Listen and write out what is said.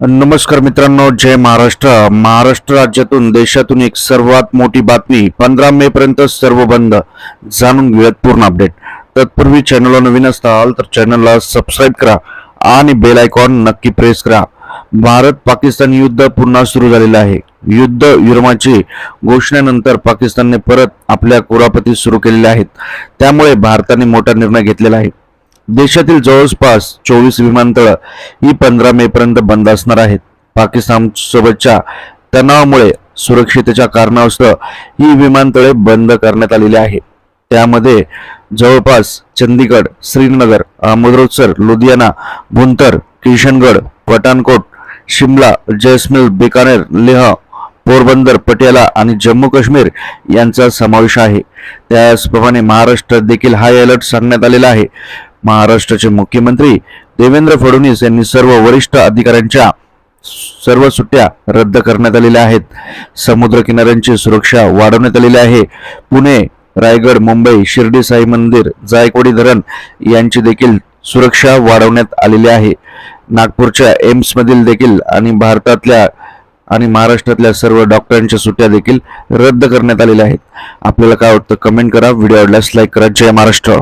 नमस्कार मित्रांनो जय महाराष्ट्र. महाराष्ट्र राज्यातून देशातून एक सर्वात मोठी बातमी पंधरा मे पर्यंत सर्व बंद. जाणून घेऊयात पूर्ण अपडेट तत्पूर्वी चॅनलला नवीन असताल तर चॅनलला सबस्क्राईब करा आणि बेल आयकॉन नक्की प्रेस करा. भारत पाकिस्तान युद्ध पुन्हा सुरू झालेलं आहे. युद्ध विरमाची घोषणेनंतर पाकिस्तानने परत आपल्या कुरापती सुरू केलेल्या आहेत. त्यामुळे भारताने मोठा निर्णय घेतलेला आहे. देशातील जवळपास चोवीस विमानतळ ही पंधरा मे पर्यंत बंद असणार आहेत. पाकिस्तान सोबतच्या तणावामुळे सुरक्षितेच्या कारणास्तव ही विमानतळे बंद करण्यात आलेली आहे त्यामध्ये जवळपास चंदीगड श्रीनगर अहमदसर लुधियाना भुंतर किशनगड पठाणकोट शिमला जैसमिल बिकानेर लेह पोरबंदर पटियाला आणि जम्मू काश्मीर यांचा समावेश आहे. त्याचप्रमाणे महाराष्ट्रात देखील हाय अलर्ट सांगण्यात आलेला आहे. महाराष्ट्राचे मुख्यमंत्री देवेंद्र फडणवीस यांनी सर्व वरिष्ठ अधिकाऱ्यांच्या सर्व सुट्ट्या रद्द करण्यात आलेल्या आहेत. समुद्र किनाऱ्यांची सुरक्षा वाढवण्यात आलेली आहे. पुणे रायगड मुंबई शिर्डी साई मंदिर जायकवाडी धरण यांची देखील सुरक्षा वाढवण्यात आलेली आहे. नागपूरच्या एम्समधील देखील आणि भारतातल्या आणि महाराष्ट्रातल्या सर्व डॉक्टरांच्या सुट्ट्या देखील रद्द करण्यात आलेल्या आहेत. आपल्याला काय वाटतं कमेंट करा. व्हिडिओ आवडल्यास लाईक करा. जय महाराष्ट्र.